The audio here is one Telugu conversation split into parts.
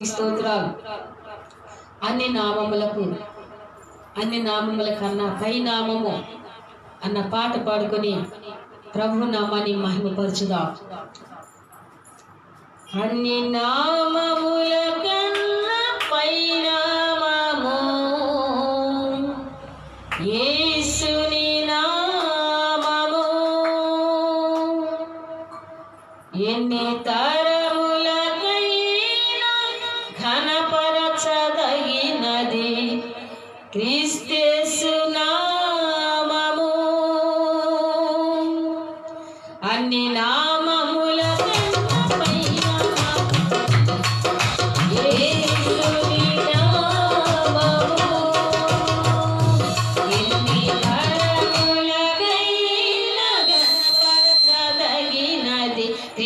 స్తోత్రాలు. అన్ని నామములకు అన్ని నామముల కన్నా పై నామము అన్న పాట పాడుకొని ప్రభు నామాన్ని మహిమపరచుదా. అన్ని నా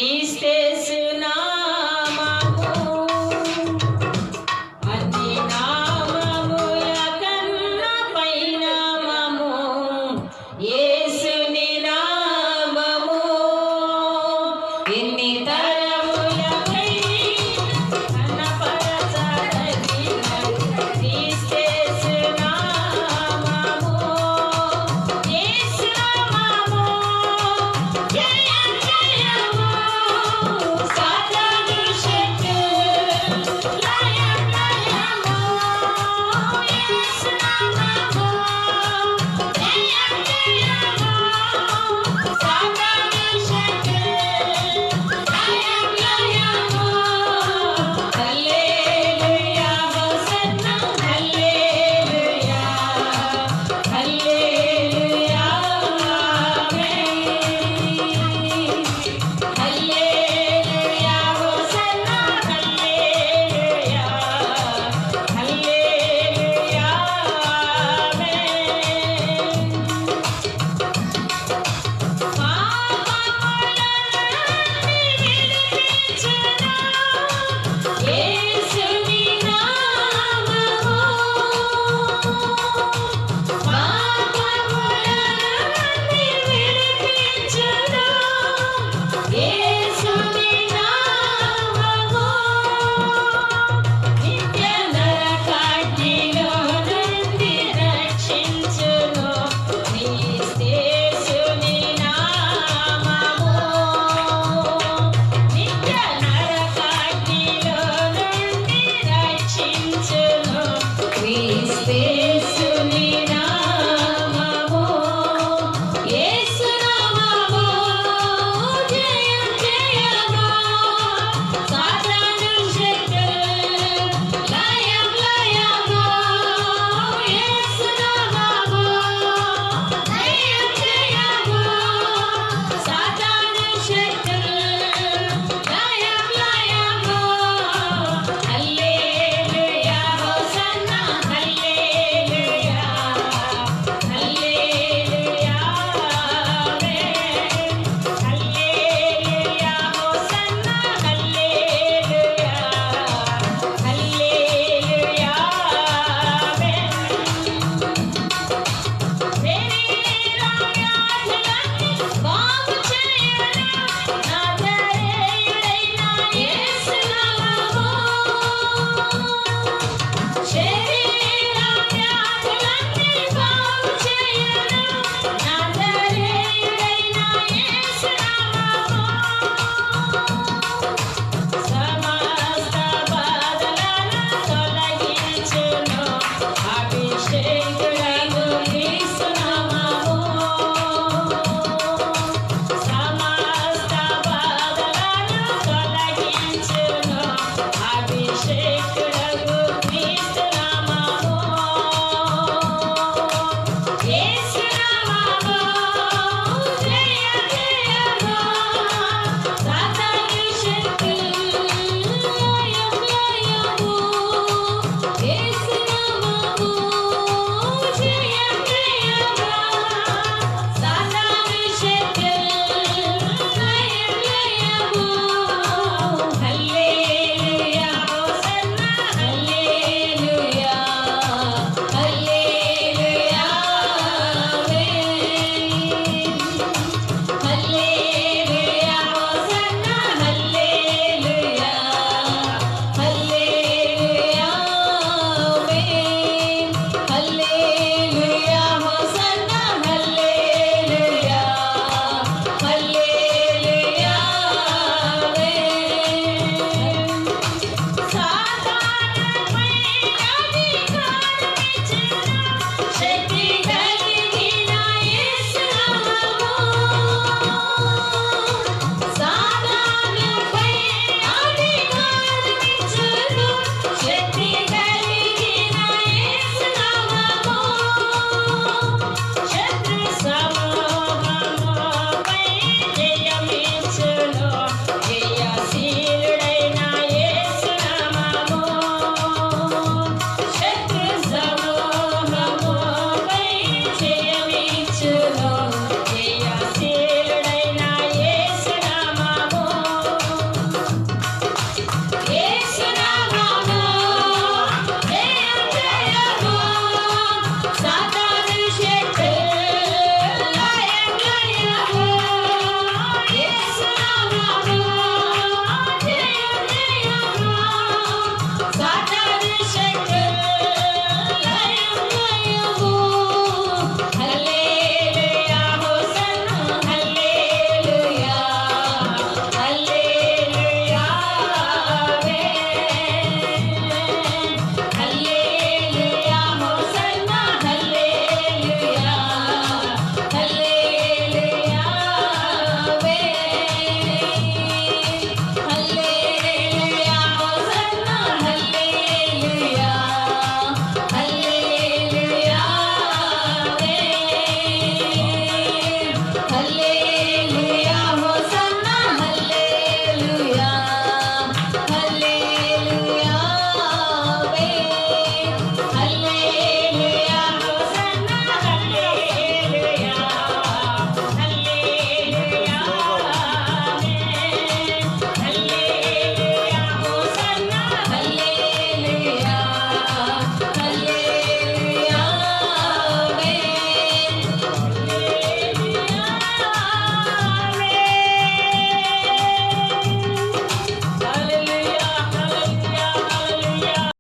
triste